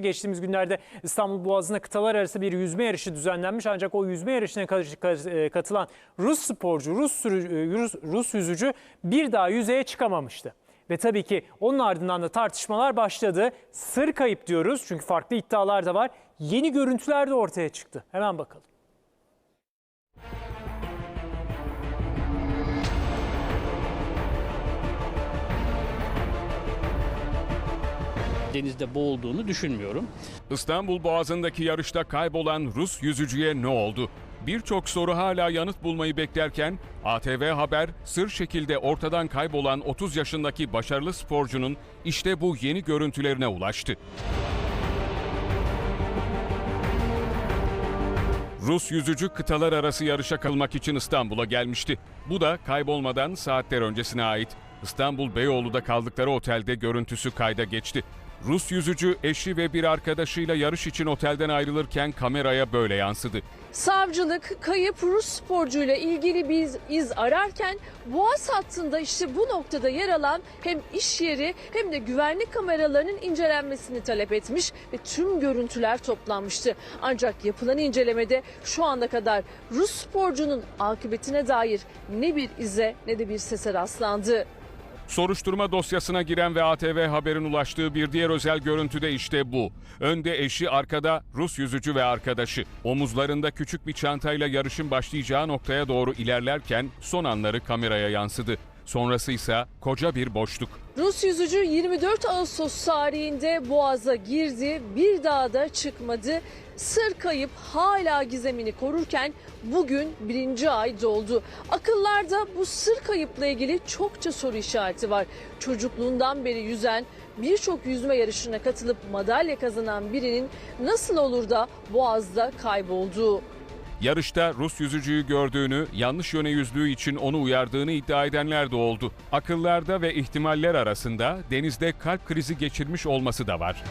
Geçtiğimiz günlerde İstanbul Boğazı'nda kıtalar arası bir yüzme yarışı düzenlenmiş. Ancak o yüzme yarışına e, katılan Rus sporcu, Rus, sürü- e, Rus, Rus yüzücü bir daha yüzeye çıkamamıştı. Ve tabii ki onun ardından da tartışmalar başladı. Sır kayıp diyoruz çünkü farklı iddialar da var. Yeni görüntüler de ortaya çıktı. Hemen bakalım. Denizde boğulduğunu düşünmüyorum. İstanbul Boğazı'ndaki yarışta kaybolan Rus yüzücüye ne oldu? Birçok soru hala yanıt bulmayı beklerken ATV Haber sır şekilde ortadan kaybolan 30 yaşındaki başarılı sporcunun işte bu yeni görüntülerine ulaştı. Rus yüzücü kıtalar arası yarışa kalmak için İstanbul'a gelmişti. Bu da kaybolmadan saatler öncesine ait. İstanbul Beyoğlu'da kaldıkları otelde görüntüsü kayda geçti. Rus yüzücü eşi ve bir arkadaşıyla yarış için otelden ayrılırken kameraya böyle yansıdı. Savcılık kayıp Rus sporcuyla ilgili bir iz ararken Boğaz hattında işte bu noktada yer alan hem iş yeri hem de güvenlik kameralarının incelenmesini talep etmiş ve tüm görüntüler toplanmıştı. Ancak yapılan incelemede şu ana kadar Rus sporcunun akıbetine dair ne bir ize ne de bir sese rastlandı. Soruşturma dosyasına giren ve ATV Haber'in ulaştığı bir diğer özel görüntü de işte bu. Önde eşi, arkada Rus yüzücü ve arkadaşı. Omuzlarında küçük bir çantayla yarışın başlayacağı noktaya doğru ilerlerken son anları kameraya yansıdı. Sonrası ise koca bir boşluk. Rus yüzücü 24 Ağustos tarihinde Boğaz'a girdi, bir daha da çıkmadı. Sır kayıp hala gizemini korurken bugün birinci ay doldu. Akıllarda bu sır kayıpla ilgili çokça soru işareti var. Çocukluğundan beri yüzen, birçok yüzme yarışına katılıp madalya kazanan birinin nasıl olur da Boğaz'da kaybolduğu. Yarışta Rus yüzücüyü gördüğünü, yanlış yöne yüzdüğü için onu uyardığını iddia edenler de oldu. Akıllarda ve ihtimaller arasında denizde kalp krizi geçirmiş olması da var.